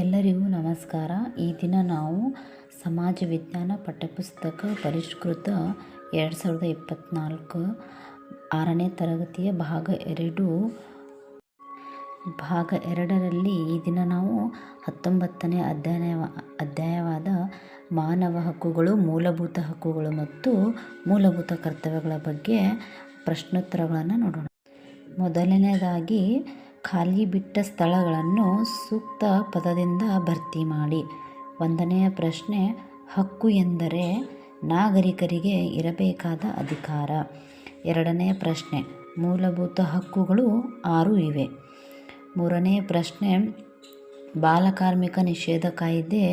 ಎಲ್ಲರಿಗೂ ನಮಸ್ಕಾರ. ಈ ದಿನ ನಾವು ಸಮಾಜ ವಿಜ್ಞಾನ ಪಠ್ಯಪುಸ್ತಕ ಪರಿಷ್ಕೃತ ಎರಡು ಸಾವಿರದ ಇಪ್ಪತ್ತ್ನಾಲ್ಕು ಆರನೇ ತರಗತಿಯ ಭಾಗ ಎರಡು. ಭಾಗ ಎರಡರಲ್ಲಿ ಈ ದಿನ ನಾವು ಹತ್ತೊಂಬತ್ತನೇ ಅಧ್ಯಾಯ ಅಧ್ಯಾಯವಾದ ಮಾನವ ಹಕ್ಕುಗಳು, ಮೂಲಭೂತ ಹಕ್ಕುಗಳು ಮತ್ತು ಮೂಲಭೂತ ಕರ್ತವ್ಯಗಳ ಬಗ್ಗೆ ಪ್ರಶ್ನೋತ್ತರಗಳನ್ನು ನೋಡೋಣ. ಮೊದಲನೇದಾಗಿ ಖಾಲಿ ಬಿಟ್ಟ ಸ್ಥಳಗಳನ್ನು ಸೂಕ್ತ ಪದದಿಂದ ಭರ್ತಿ ಮಾಡಿ. ಒಂದನೆಯ ಪ್ರಶ್ನೆ, ಹಕ್ಕು ಎಂದರೆ ನಾಗರಿಕರಿಗೆ ಇರಬೇಕಾದ ಅಧಿಕಾರ. ಎರಡನೆಯ ಪ್ರಶ್ನೆ, ಮೂಲಭೂತ ಹಕ್ಕುಗಳು ಆರು ಇವೆ. ಮೂರನೇ ಪ್ರಶ್ನೆ ಬಾಲಕಾರ್ಮಿಕ ನಿಷೇಧ ಕಾಯ್ದೆ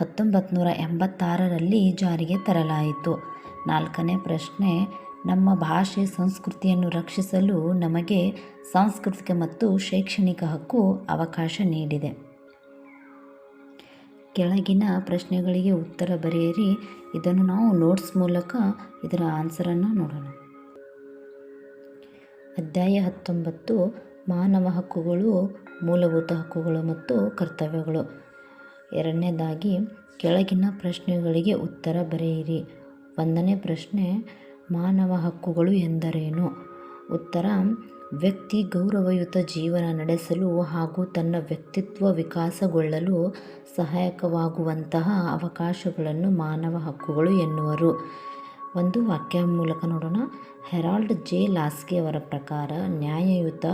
ಹತ್ತೊಂಬತ್ತು ನೂರ ಎಂಬತ್ತಾರರಲ್ಲಿ ಜಾರಿಗೆ ತರಲಾಯಿತು. ನಾಲ್ಕನೇ ಪ್ರಶ್ನೆ ನಮ್ಮ ಭಾಷೆ ಸಂಸ್ಕೃತಿಯನ್ನು ರಕ್ಷಿಸಲು ನಮಗೆ ಸಾಂಸ್ಕೃತಿಕ ಮತ್ತು ಶೈಕ್ಷಣಿಕ ಹಕ್ಕು ಅವಕಾಶ ನೀಡಿದೆ. ಕೆಳಗಿನ ಪ್ರಶ್ನೆಗಳಿಗೆ ಉತ್ತರ ಬರೆಯಿರಿ. ಇದನ್ನು ನಾವು ನೋಟ್ಸ್ ಮೂಲಕ ಇದರ ಆನ್ಸರನ್ನು ನೋಡೋಣ. ಅಧ್ಯಾಯ ಹತ್ತೊಂಬತ್ತು, ಮಾನವ ಹಕ್ಕುಗಳು, ಮೂಲಭೂತ ಹಕ್ಕುಗಳು ಮತ್ತು ಕರ್ತವ್ಯಗಳು. ಎರಡನೇದಾಗಿ, ಕೆಳಗಿನ ಪ್ರಶ್ನೆಗಳಿಗೆ ಉತ್ತರ ಬರೆಯಿರಿ. ಒಂದನೇ ಪ್ರಶ್ನೆ ಮಾನವ ಹಕ್ಕುಗಳು ಎಂದರೇನು? ಉತ್ತರ, ವ್ಯಕ್ತಿ ಗೌರವಯುತ ಜೀವನ ನಡೆಸಲು ಹಾಗೂ ತನ್ನ ವ್ಯಕ್ತಿತ್ವ ವಿಕಾಸಗೊಳ್ಳಲು ಸಹಾಯಕವಾಗುವಂತಹ ಅವಕಾಶಗಳನ್ನು ಮಾನವ ಹಕ್ಕುಗಳು ಎನ್ನುವರು. ಒಂದು ವಾಕ್ಯ ಮೂಲಕ ನೋಡೋಣ. Herald J. ಲಾಸ್ಕಿ ಅವರ ಪ್ರಕಾರ, ನ್ಯಾಯಯುತ,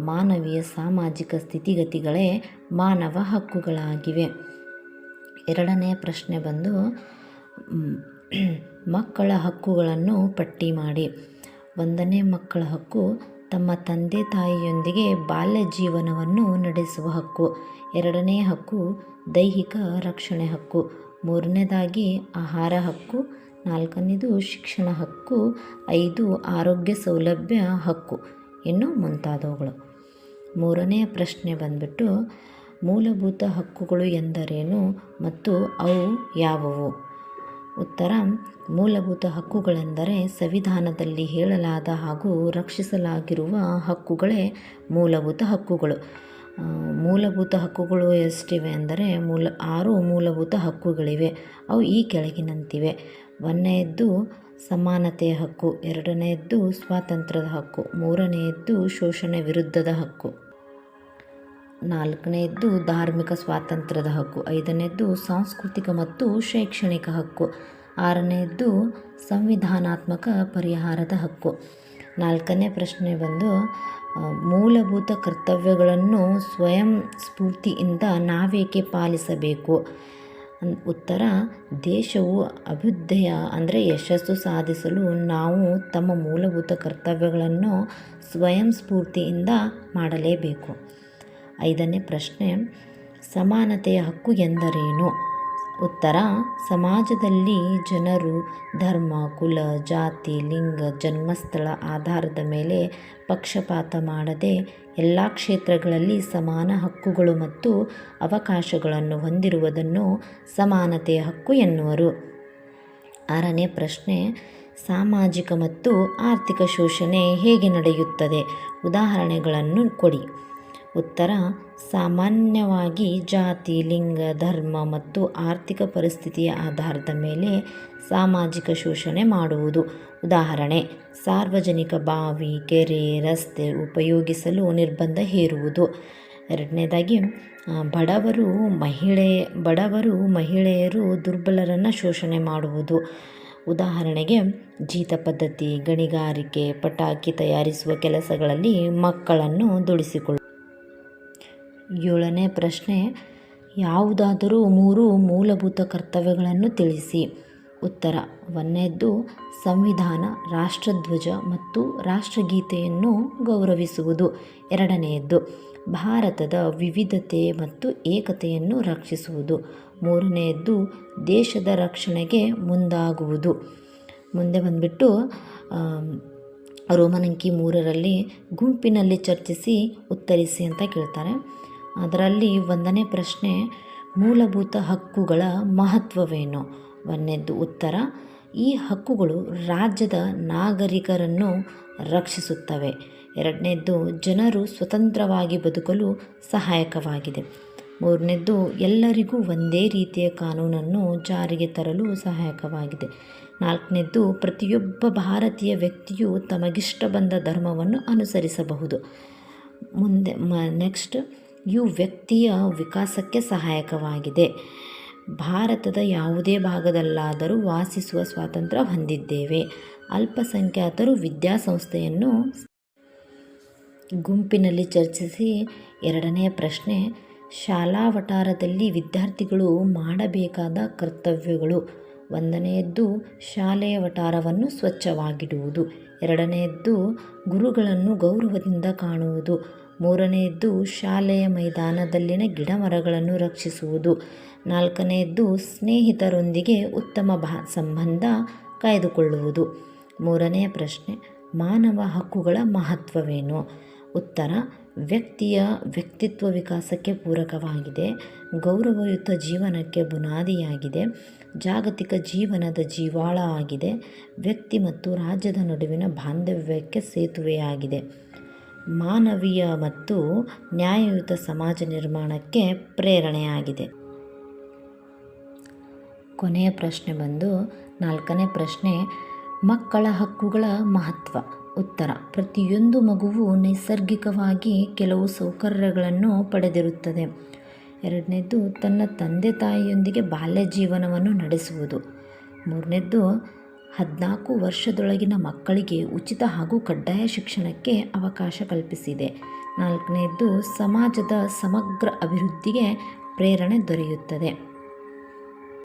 ಮಾನವೀಯ, ಸಾಮಾಜಿಕ ಸ್ಥಿತಿಗತಿಗಳೇ ಮಾನವ ಹಕ್ಕುಗಳಾಗಿವೆ. ಎರಡನೆಯ ಪ್ರಶ್ನೆ ಬಂದು ಮಕ್ಕಳ ಹಕ್ಕುಗಳನ್ನು ಪಟ್ಟಿ ಮಾಡಿ. ಒಂದನೇ ಮಕ್ಕಳ ಹಕ್ಕು ತಮ್ಮ ತಂದೆ ತಾಯಿಯೊಂದಿಗೆ ಬಾಲ್ಯ ಜೀವನವನ್ನು ನಡೆಸುವ ಹಕ್ಕು. ಎರಡನೇ ಹಕ್ಕು ದೈಹಿಕ ರಕ್ಷಣೆ ಹಕ್ಕು. ಮೂರನೇದಾಗಿ ಆಹಾರ ಹಕ್ಕು. ನಾಲ್ಕನೇದು ಶಿಕ್ಷಣ ಹಕ್ಕು. ಐದು ಆರೋಗ್ಯ ಸೌಲಭ್ಯ ಹಕ್ಕು. ಇನ್ನು ಮುಂತಾದವುಗಳು. ಮೂರನೆಯ ಪ್ರಶ್ನೆ ಬಂದ್ಬಿಟ್ಟು, ಮೂಲಭೂತ ಹಕ್ಕುಗಳು ಎಂದರೇನು ಮತ್ತು ಅವು ಯಾವುವು? ಉತ್ತರ, ಮೂಲಭೂತ ಹಕ್ಕುಗಳೆಂದರೆ ಸಂವಿಧಾನದಲ್ಲಿ ಹೇಳಲಾದ ಹಾಗೂ ರಕ್ಷಿಸಲಾಗಿರುವ ಹಕ್ಕುಗಳೇ ಮೂಲಭೂತ ಹಕ್ಕುಗಳು. ಮೂಲಭೂತ ಹಕ್ಕುಗಳು ಎಷ್ಟಿವೆ ಅಂದರೆ ಮೂಲ, ಆರು ಮೂಲಭೂತ ಹಕ್ಕುಗಳಿವೆ. ಅವು ಈ ಕೆಳಗಿನಂತಿವೆ. ಒಂದನೆಯದ್ದು ಸಮಾನತೆಯ ಹಕ್ಕು, ಎರಡನೆಯದ್ದು ಸ್ವಾತಂತ್ರ್ಯದ ಹಕ್ಕು, ಮೂರನೆಯದ್ದು ಶೋಷಣೆ ವಿರುದ್ಧದ ಹಕ್ಕು. ನಾಲ್ಕನೆಯದ್ದು ಧಾರ್ಮಿಕ ಸ್ವಾತಂತ್ರ್ಯದ ಹಕ್ಕು ಐದನೇದ್ದು ಸಾಂಸ್ಕೃತಿಕ ಮತ್ತು ಶೈಕ್ಷಣಿಕ ಹಕ್ಕು ಆರನೆಯದ್ದು ಸಂವಿಧಾನಾತ್ಮಕ ಪರಿಹಾರದ ಹಕ್ಕು. ನಾಲ್ಕನೇ ಪ್ರಶ್ನೆ ಬಂದು ಮೂಲಭೂತ ಕರ್ತವ್ಯಗಳನ್ನು ಸ್ವಯಂ ಸ್ಫೂರ್ತಿಯಿಂದ ನಾವೇಕೆ ಪಾಲಿಸಬೇಕು? ಉತ್ತರ, ದೇಶವು ಅಭ್ಯುದಯ, ಅಂದರೆ ಯಶಸ್ಸು ಸಾಧಿಸಲು ನಾವು ತಮ್ಮ ಮೂಲಭೂತ ಕರ್ತವ್ಯಗಳನ್ನು ಸ್ವಯಂ ಸ್ಫೂರ್ತಿಯಿಂದ ಮಾಡಲೇಬೇಕು. ಐದನೇ ಪ್ರಶ್ನೆ, ಸಮಾನತೆಯ ಹಕ್ಕು ಎಂದರೇನು? ಉತ್ತರ, ಸಮಾಜದಲ್ಲಿ ಜನರು, ಧರ್ಮ, ಕುಲ, ಜಾತಿ, ಲಿಂಗ, ಜನ್ಮಸ್ಥಳ ಆಧಾರದ ಮೇಲೆ ಪಕ್ಷಪಾತ ಮಾಡದೆ ಎಲ್ಲ ಕ್ಷೇತ್ರಗಳಲ್ಲಿ ಸಮಾನ ಹಕ್ಕುಗಳು ಮತ್ತು ಅವಕಾಶಗಳನ್ನು ಹೊಂದಿರುವುದನ್ನು ಸಮಾನತೆಯ ಹಕ್ಕು ಎನ್ನುವರು. ಆರನೇ ಪ್ರಶ್ನೆ, ಸಾಮಾಜಿಕ ಮತ್ತು ಆರ್ಥಿಕ ಶೋಷಣೆ ಹೇಗೆ ನಡೆಯುತ್ತದೆ? ಉದಾಹರಣೆಗಳನ್ನು ಕೊಡಿ. ಉತ್ತರ, ಸಾಮಾನ್ಯವಾಗಿ ಜಾತಿ, ಲಿಂಗ, ಧರ್ಮ ಮತ್ತು ಆರ್ಥಿಕ ಪರಿಸ್ಥಿತಿಯ ಆಧಾರದ ಮೇಲೆ ಸಾಮಾಜಿಕ ಶೋಷಣೆ ಮಾಡುವುದು. ಉದಾಹರಣೆ, ಸಾರ್ವಜನಿಕ ಬಾವಿ, ಕೆರೆ, ರಸ್ತೆ ಉಪಯೋಗಿಸಲು ನಿರ್ಬಂಧ ಹೇರುವುದು. ಎರಡನೇದಾಗಿ ಬಡವರು ಮಹಿಳೆ, ಬಡವರು ಮಹಿಳೆಯರು ದುರ್ಬಲರನ್ನು ಶೋಷಣೆ ಮಾಡುವುದು. ಉದಾಹರಣೆಗೆ, ಜೀತ ಪದ್ಧತಿ, ಗಣಿಗಾರಿಕೆ, ಪಟಾಕಿ ತಯಾರಿಸುವ ಕೆಲಸಗಳಲ್ಲಿ ಮಕ್ಕಳನ್ನು ದುಡಿಸಿಕೊಳ್ಳು ಏಳನೇ ಪ್ರಶ್ನೆ, ಯಾವುದಾದರೂ ಮೂರು ಮೂಲಭೂತ ಕರ್ತವ್ಯಗಳನ್ನು ತಿಳಿಸಿ. ಉತ್ತರ, ಒಂದನೇದ್ದು, ಸಂವಿಧಾನ, ರಾಷ್ಟ್ರಧ್ವಜ ಮತ್ತು ರಾಷ್ಟ್ರಗೀತೆಯನ್ನು ಗೌರವಿಸುವುದು. ಎರಡನೆಯದ್ದು ಭಾರತದ ವಿವಿಧತೆ ಮತ್ತು ಏಕತೆಯನ್ನು ರಕ್ಷಿಸುವುದು. ಮೂರನೆಯದ್ದು ದೇಶದ ರಕ್ಷಣೆಗೆ ಮುಂದಾಗುವುದು. ಮುಂದೆ ಬಂದುಬಿಟ್ಟು ರೋಮನ್ ಅಂಕಿ ಮೂರರಲ್ಲಿ ಗುಂಪಿನಲ್ಲಿ ಚರ್ಚಿಸಿ ಉತ್ತರಿಸಿ ಅಂತ ಕೇಳ್ತಾರೆ. ಅದರಲ್ಲಿ ಒಂದನೇ ಪ್ರಶ್ನೆ, ಮೂಲಭೂತ ಹಕ್ಕುಗಳ ಮಹತ್ವವೇನು? ಒಂದನೇದ್ದು ಉತ್ತರ, ಈ ಹಕ್ಕುಗಳು ರಾಜ್ಯದ ನಾಗರಿಕರನ್ನು ರಕ್ಷಿಸುತ್ತವೆ. ಎರಡನೇದ್ದು, ಜನರು ಸ್ವತಂತ್ರವಾಗಿ ಬದುಕಲು ಸಹಾಯಕವಾಗಿದೆ. ಮೂರನೇದ್ದು, ಎಲ್ಲರಿಗೂ ಒಂದೇ ರೀತಿಯ ಕಾನೂನನ್ನು ಜಾರಿಗೆ ತರಲು ಸಹಾಯಕವಾಗಿದೆ. ನಾಲ್ಕನೇದ್ದು, ಪ್ರತಿಯೊಬ್ಬ ಭಾರತೀಯ ವ್ಯಕ್ತಿಯು ತಮಗಿಷ್ಟ ಬಂದ ಧರ್ಮವನ್ನು ಅನುಸರಿಸಬಹುದು. ಮುಂದೆ, ಮ, ನೆಕ್ಸ್ಟ್. ಇವು ವ್ಯಕ್ತಿಯ ವಿಕಾಸಕ್ಕೆ ಸಹಾಯಕವಾಗಿದೆ. ಭಾರತದ ಯಾವುದೇ ಭಾಗದಲ್ಲಾದರೂ ವಾಸಿಸುವ ಸ್ವಾತಂತ್ರ್ಯ ಹೊಂದಿದ್ದೇವೆ. ಅಲ್ಪಸಂಖ್ಯಾತರು ವಿದ್ಯಾಸಂಸ್ಥೆಯನ್ನು ಗುಂಪಿನಲ್ಲಿ ಚರ್ಚಿಸಿ ಎರಡನೆಯ ಪ್ರಶ್ನೆ, ಶಾಲಾ ವಠಾರದಲ್ಲಿ ವಿದ್ಯಾರ್ಥಿಗಳು ಮಾಡಬೇಕಾದ ಕರ್ತವ್ಯಗಳು. ಒಂದನೆಯದ್ದು, ಶಾಲೆಯ ವಠಾರವನ್ನು ಸ್ವಚ್ಛವಾಗಿಡುವುದು. ಎರಡನೆಯದ್ದು, ಗುರುಗಳನ್ನು ಗೌರವದಿಂದ ಕಾಣುವುದು. ಮೂರನೆಯದ್ದು ಶಾಲೆಯ ಮೈದಾನದಲ್ಲಿನ ಗಿಡಮರಗಳನ್ನು ರಕ್ಷಿಸುವುದು. ನಾಲ್ಕನೆಯದ್ದು ಸ್ನೇಹಿತರೊಂದಿಗೆ ಉತ್ತಮ ಭಾ ಸಂಬಂಧ ಕಾಯ್ದುಕೊಳ್ಳುವುದು. ಮೂರನೆಯ ಪ್ರಶ್ನೆ, ಮಾನವ ಹಕ್ಕುಗಳ ಮಹತ್ವವೇನು? ಉತ್ತರ, ವ್ಯಕ್ತಿಯ ವ್ಯಕ್ತಿತ್ವ ವಿಕಾಸಕ್ಕೆ ಪೂರಕವಾಗಿದೆ, ಗೌರವಯುತ ಜೀವನಕ್ಕೆ ಬುನಾದಿಯಾಗಿದೆ, ಜಾಗತಿಕ ಜೀವನದ ಜೀವಾಳ ಆಗಿದೆ, ವ್ಯಕ್ತಿ ಮತ್ತು ರಾಜ್ಯದ ನಡುವಿನ ಬಾಂಧವ್ಯಕ್ಕೆ ಸೇತುವೆಯಾಗಿದೆ. ಮಾನವೀಯ ಮತ್ತು ನ್ಯಾಯಯುತ ಸಮಾಜ ನಿರ್ಮಾಣಕ್ಕೆ ಪ್ರೇರಣೆಯಾಗಿದೆ. ಕೊನೆಯ ಪ್ರಶ್ನೆ ಬಂದು, ನಾಲ್ಕನೇ ಪ್ರಶ್ನೆ, ಮಕ್ಕಳ ಹಕ್ಕುಗಳ ಮಹತ್ವ. ಉತ್ತರ, ಪ್ರತಿಯೊಂದು ಮಗುವು ನೈಸರ್ಗಿಕವಾಗಿ ಕೆಲವು ಸೌಕರ್ಯಗಳನ್ನು ಪಡೆದಿರುತ್ತದೆ. ಎರಡನೇದ್ದು ತನ್ನ ತಂದೆ ತಾಯಿಯೊಂದಿಗೆ ಬಾಲ್ಯ ಜೀವನವನ್ನು ನಡೆಸುವುದು. ಮೂರನೇದ್ದು ಹದಿನಾಲ್ಕು ವರ್ಷದೊಳಗಿನ ಮಕ್ಕಳಿಗೆ ಉಚಿತ ಹಾಗೂ ಕಡ್ಡಾಯ ಶಿಕ್ಷಣಕ್ಕೆ ಅವಕಾಶ ಕಲ್ಪಿಸಿದೆ. ನಾಲ್ಕನೇದ್ದು ಸಮಾಜದ ಸಮಗ್ರ ಅಭಿವೃದ್ಧಿಗೆ ಪ್ರೇರಣೆ ದೊರೆಯುತ್ತದೆ.